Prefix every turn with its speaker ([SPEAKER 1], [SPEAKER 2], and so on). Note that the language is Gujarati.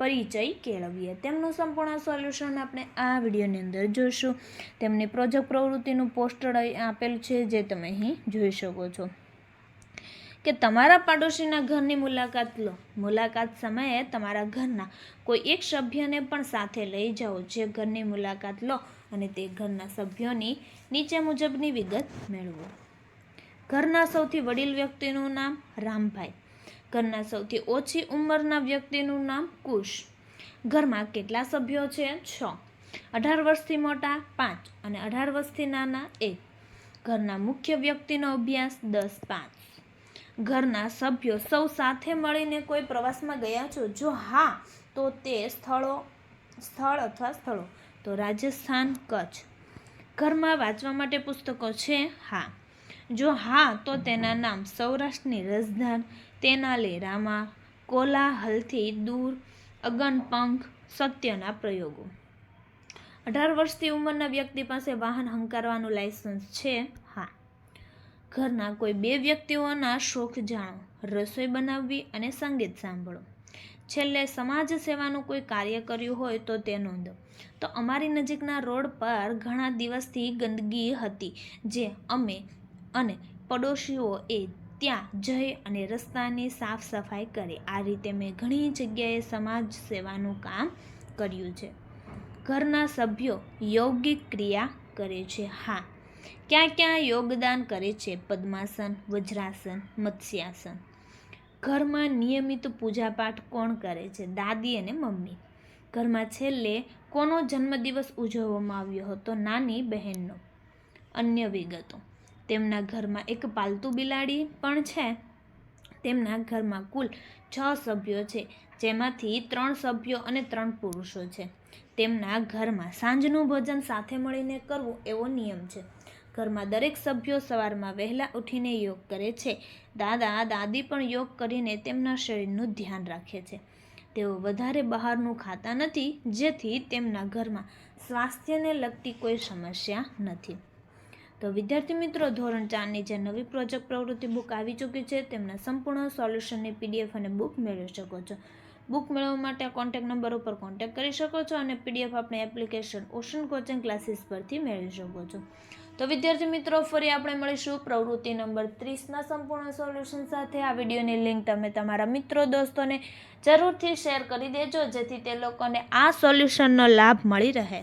[SPEAKER 1] પરિચય કેળવીએ. તેમનું સંપૂર્ણ સોલ્યુશન આપણે આ વિડીયોની અંદર જોઈશું. તેમની પ્રોજેક્ટ પ્રવૃત્તિનું પોસ્ટર આપેલ છે, જે તમે અહીં જોઈ શકો છો. કે તમારા પાડોશીના ઘરની મુલાકાત લો. મુલાકાત સમયે તમારા ઘરના કોઈ એક સભ્યને પણ સાથે લઈ જાઓ. જે ઘરની મુલાકાત લો અને તે ઘરના સભ્યોની નીચે મુજબની વિગત મેળવો. ઘરના સૌથી વડીલ વ્યક્તિનું નામ રામભાઈ. ઘરના સૌથી ઓછી ઉંમરના વ્યક્તિનું નામ કુશ. ઘરમાં કેટલા સભ્યો છે? છ. અઢાર વર્ષથી મોટા પાંચ અને અઢાર વર્ષથી નાના એક. ઘરના મુખ્ય વ્યક્તિનો અભ્યાસ દસ પાંચ. ઘરના સભ્યો સૌ સાથે મળીને કોઈ પ્રવાસમાં ગયા છો? જો હા, તો તે સ્થળો, સ્થળ અથવા સ્થળો. તો રાજસ્થાન કચ્છ. ઘરમાં વાંચવા માટે પુસ્તકો છે? હા. જો હા, તો તેના નામ સૌરાષ્ટ્રની રસધાર તેનાલી લેરામાં કોલાહલથી દૂર અગનપંખ સત્યના પ્રયોગો. અઢાર વર્ષથી ઉંમરના વ્યક્તિ પાસે વાહન હંકારવાનું લાયસન્સ છે? હા. ઘરના કોઈ બે વ્યક્તિઓના શોખ જાણો. રસોઈ બનાવવી અને સંગીત સાંભળો. છેલ્લે સમાજ સેવાનું કોઈ કાર્ય કર્યું હોય તો તે નોંધો. તો અમારી નજીકના રોડ પર ઘણા દિવસથી ગંદકી હતી, જે અમે અને પડોશીઓએ ત્યાં જઈ અને રસ્તાની સાફ સફાઈ કરે. આ રીતે મેં ઘણી જગ્યાએ સમાજ સેવાનું કામ કર્યું છે. ઘરના સભ્યો યોગિક ક્રિયા કરે છે. હા, ક્યાં ક્યાં યોગદાન કરે છે? પદ્માસન, વજ્રાસન, મત્સ્યાસન. ઘરમાં નિયમિત પૂજાપાઠ કોણ કરે છે? દાદી અને મમ્મી. ઘરમાં છેલ્લે કોનો જન્મદિવસ ઉજવવામાં આવ્યો હતો? નાની બહેનનો. અન્ય વિગતો. તેમના ઘરમાં એક પાલતુ બિલાડી પણ છે. તેમના ઘરમાં કુલ છ સભ્યો છે, જેમાંથી ત્રણ સભ્યો અને ત્રણ પુરુષો છે. તેમના ઘરમાં સાંજનું ભોજન સાથે મળીને કરવું એવો નિયમ છે. ઘરમાં દરેક સભ્યો સવારમાં વહેલા ઉઠીને યોગ કરે છે. દાદા, દાદી પણ યોગ કરીને તેમના શરીરનું ધ્યાન રાખે છે. તેઓ વધારે બહારનું ખાતા નથી, જેથી તેમના ઘરમાં સ્વાસ્થ્યને લગતી કોઈ સમસ્યા નથી. તો વિદ્યાર્થી મિત્રો, ધોરણ ચારની જે નવી પ્રોજેક્ટ પ્રવૃત્તિ બુક આવી ચૂકી છે, તેમના સંપૂર્ણ સોલ્યુશનની પીડીએફ અને બુક મેળવી શકો છો. બુક મેળવવા માટે કોન્ટેક નંબર ઉપર કોન્ટેક કરી શકો છો અને પીડીએફ આપણે એપ્લિકેશન ઓશન કોચિંગ ક્લાસીસ પરથી મેળવી શકો છો. તો વિદ્યાર્થી મિત્રો, ફરી આપણે મળીશું પ્રવૃત્તિ નંબર ત્રીસના સંપૂર્ણ સોલ્યુશન સાથે. આ વિડીયોની લિંક તમે તમારા મિત્રો, દોસ્તોને જરૂરથી શેર કરી દેજો, જેથી તે લોકોને આ સોલ્યુશનનો લાભ મળી રહે.